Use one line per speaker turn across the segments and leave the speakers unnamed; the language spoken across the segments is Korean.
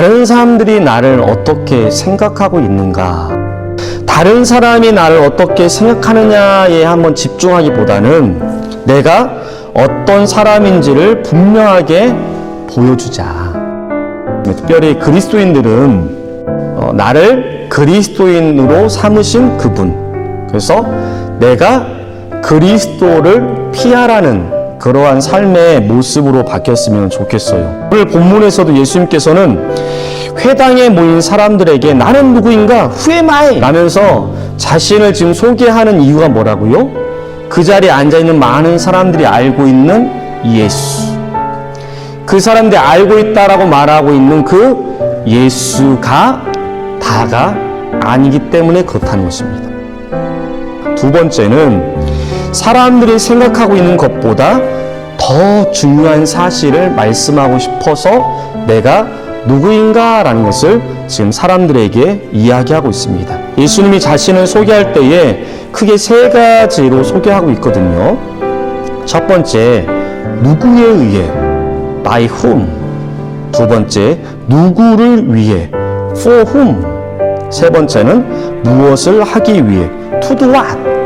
다른 사람들이 나를 어떻게 생각하고 있는가? 다른 사람이 나를 어떻게 생각하느냐에 한번 집중하기보다는 내가 어떤 사람인지를 분명하게 보여주자. 특별히 그리스도인들은 어, 나를 그리스도인으로 삼으신 그분. 그래서 내가 그리스도를 피하라는 그러한 삶의 모습으로 바뀌었으면 좋겠어요. 오늘 본문에서도 예수님께서는 회당에 모인 사람들에게 나는 누구인가 후에마이 라면서 자신을 지금 소개하는 이유가 뭐라고요? 그 자리에 앉아 있는 많은 사람들이 알고 있는 예수. 그 사람들이 알고 있다라고 말하고 있는 그 예수가 다가 아니기 때문에 그렇다는 것입니다. 두 번째는 사람들이 생각하고 있는 것보다 더 중요한 사실을 말씀하고 싶어서 내가 누구인가라는 것을 지금 사람들에게 이야기하고 있습니다. 예수님이 자신을 소개할 때에 크게 세 가지로 소개하고 있거든요. 첫 번째, 누구에 의해, by whom. 두 번째, 누구를 위해, for whom. 세 번째는 무엇을 하기 위해, to do what.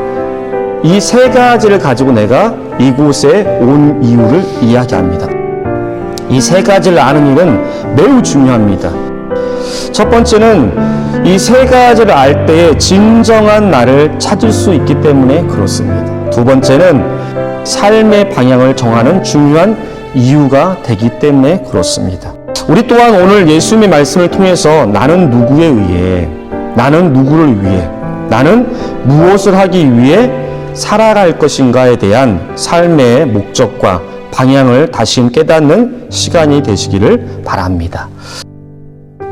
이 세 가지를 가지고 내가 이곳에 온 이유를 이야기합니다. 이 세 가지를 아는 일은 매우 중요합니다. 첫 번째는 이 세 가지를 알 때에 진정한 나를 찾을 수 있기 때문에 그렇습니다. 두 번째는 삶의 방향을 정하는 중요한 이유가 되기 때문에 그렇습니다. 우리 또한 오늘 예수님의 말씀을 통해서 나는 누구에 의해, 나는 누구를 위해, 나는 무엇을 하기 위해 살아갈 것인가에 대한 삶의 목적과 방향을 다시 깨닫는 시간이 되시기를 바랍니다.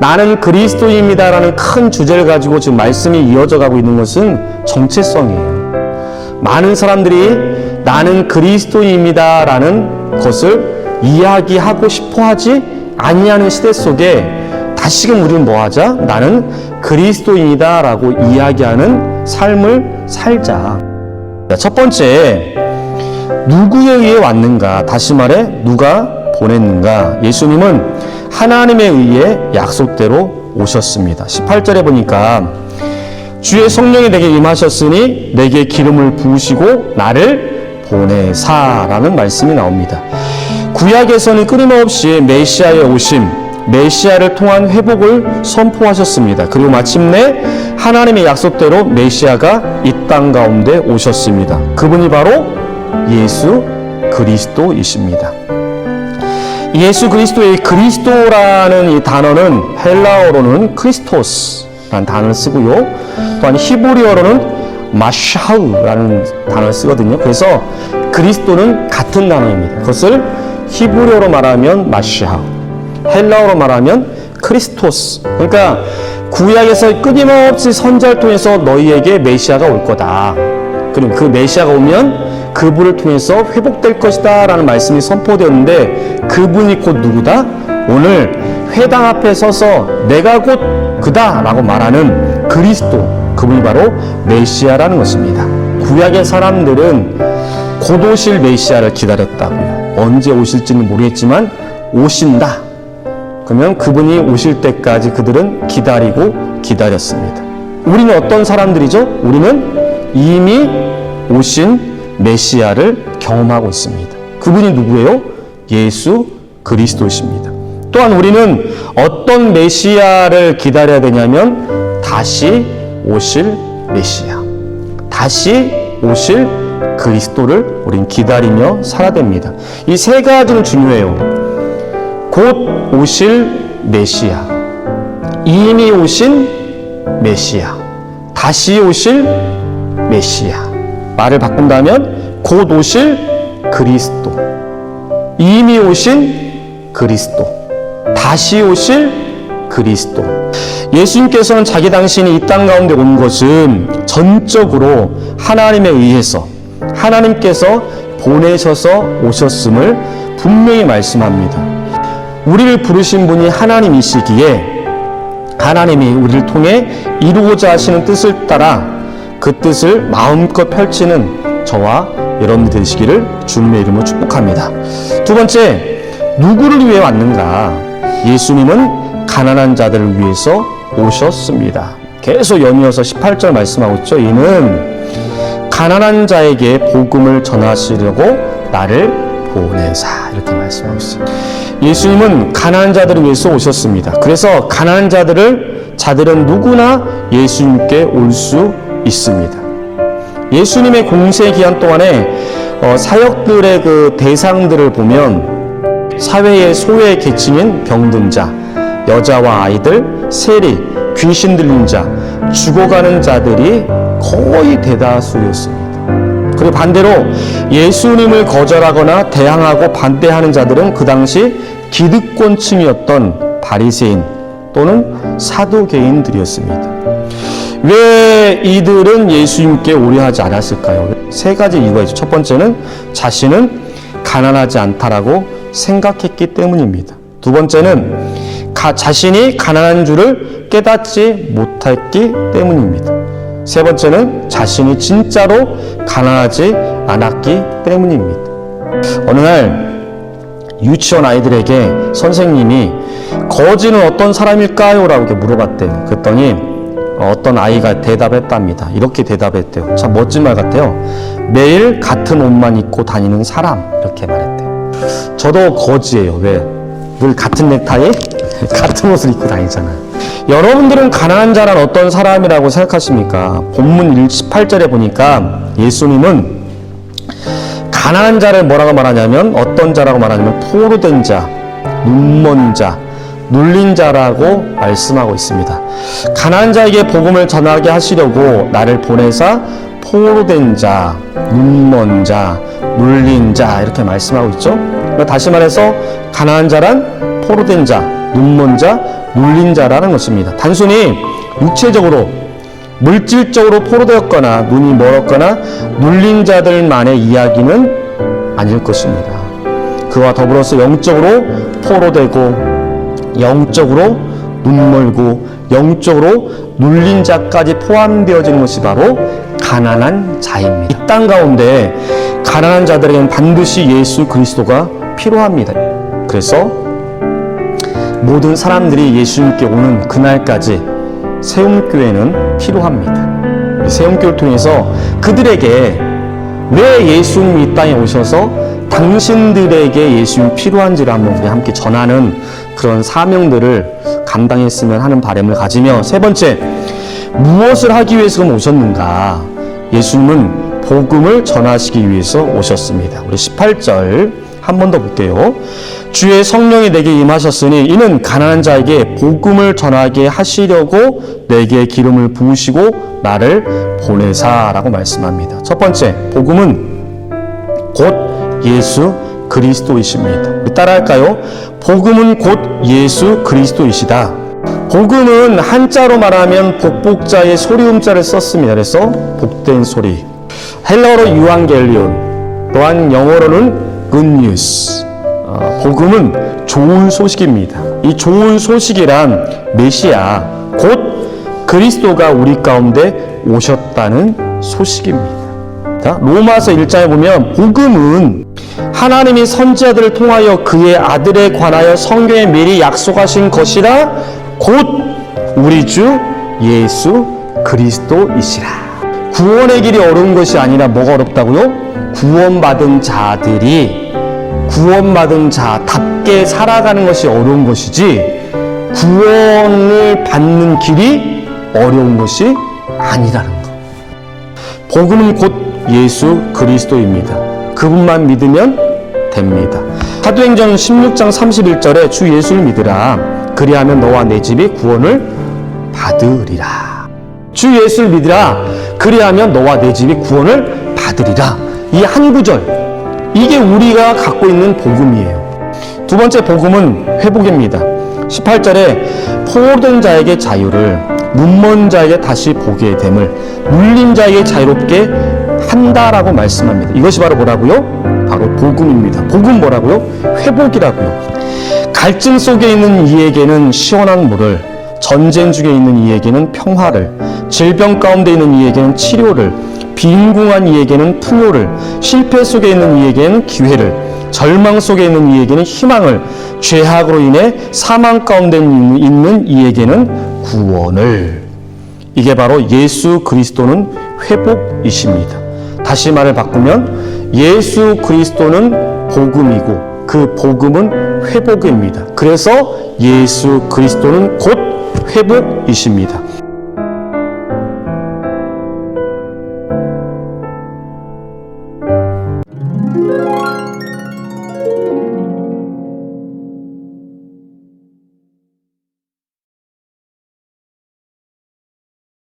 나는 그리스도입니다라는 큰 주제를 가지고 지금 말씀이 이어져 가고 있는 것은 정체성이에요. 많은 사람들이 나는 그리스도입니다라는 것을 이야기하고 싶어 하지 아니하는 시대 속에 다시금 우리는 뭐 하자? 나는 그리스도인이다라고 이야기하는 삶을 살자. 첫 번째, 누구에 의해 왔는가? 다시 말해, 누가 보냈는가? 예수님은 하나님에 의해 약속대로 오셨습니다. 18절에 보니까 주의 성령이 내게 임하셨으니 내게 기름을 부으시고 나를 보내사라는 말씀이 나옵니다. 구약에서는 끊임없이 메시아의 오심, 메시아를 통한 회복을 선포하셨습니다. 그리고 마침내 하나님의 약속대로 메시아가 이 땅 가운데 오셨습니다. 그분이 바로 예수 그리스도이십니다. 예수 그리스도의 그리스도라는 이 단어는 헬라어로는 크리스토스라는 단어를 쓰고요. 또한 히브리어로는 마샤우라는 단어를 쓰거든요. 그래서 그리스도는 같은 단어입니다. 그것을 히브리어로 말하면 마샤우, 헬라어로 말하면 크리스토스. 그러니까 구약에서 끊임없이 선자를 통해서 너희에게 메시아가 올 거다. 그리고 그 메시아가 오면 그분을 통해서 회복될 것이다 라는 말씀이 선포되었는데 그분이 곧 누구다? 오늘 회당 앞에 서서 내가 곧 그다 라고 말하는 그리스도 그분이 바로 메시아라는 것입니다. 구약의 사람들은 곧 오실 메시아를 기다렸다고요. 언제 오실지는 모르겠지만 오신다. 그러면 그분이 오실 때까지 그들은 기다리고 기다렸습니다. 우리는 어떤 사람들이죠? 우리는 이미 오신 메시아를 경험하고 있습니다. 그분이 누구예요? 예수 그리스도십니다. 또한 우리는 어떤 메시아를 기다려야 되냐면 다시 오실 메시아. 다시 오실 그리스도를 우린 기다리며 살아야 됩니다. 이 세 가지는 중요해요. 곧 오실 메시아, 이미 오신 메시아, 다시 오실 메시아. 말을 바꾼다면 곧 오실 그리스도, 이미 오신 그리스도, 다시 오실 그리스도. 예수님께서는 자기 당신이 이 땅 가운데 온 것은 전적으로 하나님에 의해서 하나님께서 보내셔서 오셨음을 분명히 말씀합니다. 우리를 부르신 분이 하나님이시기에 하나님이 우리를 통해 이루고자 하시는 뜻을 따라 그 뜻을 마음껏 펼치는 저와 여러분들 되시기를 주님의 이름으로 축복합니다. 두 번째, 누구를 위해 왔는가? 예수님은 가난한 자들을 위해서 오셨습니다. 계속 연이어서 18절 말씀하고 있죠. 이는 가난한 자에게 복음을 전하시려고 나를 보내사 이렇게 말씀하고 있어요. 예수님은 가난한 자들을 위해서 오셨습니다. 그래서 가난한 자들을 자들은 누구나 예수님께 올 수 있습니다. 예수님의 공세 기간 동안에 어, 사역들의 그 대상들을 보면 사회의 소외 계층인 병든 자, 여자와 아이들, 세리, 귀신 들린 자, 죽어가는 자들이 거의 대다수였습니다. 그리고 반대로 예수님을 거절하거나 대항하고 반대하는 자들은 그 당시 기득권층이었던 바리새인 또는 사두개인들이었습니다. 왜 이들은 예수님께 오려하지 않았을까요? 세 가지 이유가 있죠. 첫 번째는 자신은 가난하지 않다라고 생각했기 때문입니다. 두 번째는 가, 자신이 가난한 줄을 깨닫지 못했기 때문입니다. 세 번째는 자신이 진짜로 가난하지 않았기 때문입니다. 어느 날 유치원 아이들에게 선생님이 거지는 어떤 사람일까요? 라고 물어봤대요. 그랬더니 어떤 아이가 대답했답니다. 이렇게 대답했대요. 참 멋진 말 같아요. 매일 같은 옷만 입고 다니는 사람. 이렇게 말했대요. 저도 거지예요. 왜? 늘 같은 넥타이, 같은 옷을 입고 다니잖아요. 여러분들은 가난한 자란 어떤 사람이라고 생각하십니까? 본문 18절에 보니까 예수님은 가난한 자를 뭐라고 말하냐면 어떤 자라고 말하냐면 포로된 자, 눈먼 자, 눌린 자라고 말씀하고 있습니다. 가난한 자에게 복음을 전하게 하시려고 나를 보내사 포로된 자, 눈먼 자, 눌린 자 이렇게 말씀하고 있죠. 그러니까 다시 말해서 가난한 자란 포로된 자, 눈먼 자, 눌린 자라는 것입니다. 단순히 육체적으로 물질적으로 포로되었거나 눈이 멀었거나 눌린 자들만의 이야기는 아닐 것입니다. 그와 더불어서 영적으로 포로되고 영적으로 눈멀고 영적으로 눌린 자까지 포함되어지는 것이 바로 가난한 자입니다. 이 땅 가운데 가난한 자들에게는 반드시 예수 그리스도가 필요합니다. 그래서 모든 사람들이 예수님께 오는 그날까지 세움교회는 필요합니다. 세움교회를 통해서 그들에게 왜 예수님이 이 땅에 오셔서 당신들에게 예수님이 필요한지를 한번 우리 함께 전하는 그런 사명들을 감당했으면 하는 바람을 가지며 세 번째, 무엇을 하기 위해서 오셨는가? 예수님은 복음을 전하시기 위해서 오셨습니다. 우리 18절 한 번 더 볼게요. 주의 성령이 내게 임하셨으니 이는 가난한 자에게 복음을 전하게 하시려고 내게 기름을 부으시고 나를 보내사라고 말씀합니다. 첫 번째, 복음은 곧 예수 그리스도이십니다. 따라할까요? 복음은 곧 예수 그리스도이시다. 복음은 한자로 말하면 복복자의 소리음자를 썼습니다. 그래서 복된 소리. 헬라어로 유앙겔리온, 또한 영어로는 굿뉴스. 어, 복음은 좋은 소식입니다. 이 좋은 소식이란 메시아, 곧 그리스도가 우리 가운데 오셨다는 소식입니다. 자, 로마서 1장에 보면 복음은 하나님이 선지자들을 통하여 그의 아들에 관하여 성경에 미리 약속하신 것이라 곧 우리 주 예수 그리스도이시라. 구원의 길이 어려운 것이 아니라 뭐가 어렵다고요? 구원받은 자들이 구원받은 자답게 살아가는 것이 어려운 것이지 구원을 받는 길이 어려운 것이 아니라는 것. 복음은 곧 예수 그리스도입니다. 그분만 믿으면 됩니다. 사도행전 16장 31절에 주 예수를 믿으라. 그리하면 너와 내 집이 구원을 받으리라. 주 예수를 믿으라. 그리하면 너와 내 집이 구원을 받으리라. 이 한 구절. 이게 우리가 갖고 있는 복음이에요. 두 번째 복음은 회복입니다. 18절에 포로된 자에게 자유를, 눈먼 자에게 다시 보게 됨을, 눌린 자에게 자유롭게 한다라고 말씀합니다. 이것이 바로 뭐라고요? 바로 복음입니다. 복음 뭐라고요? 회복이라고요. 갈증 속에 있는 이에게는 시원한 물을, 전쟁 중에 있는 이에게는 평화를, 질병 가운데 있는 이에게는 치료를, 빈궁한 이에게는 풍요를, 실패 속에 있는 이에게는 기회를, 절망 속에 있는 이에게는 희망을, 죄악으로 인해 사망 가운데 있는 이에게는 구원을. 이게 바로 예수 그리스도는 회복이십니다. 다시 말을 바꾸면 예수 그리스도는 복음이고 그 복음은 회복입니다. 그래서 예수 그리스도는 곧 회복이십니다.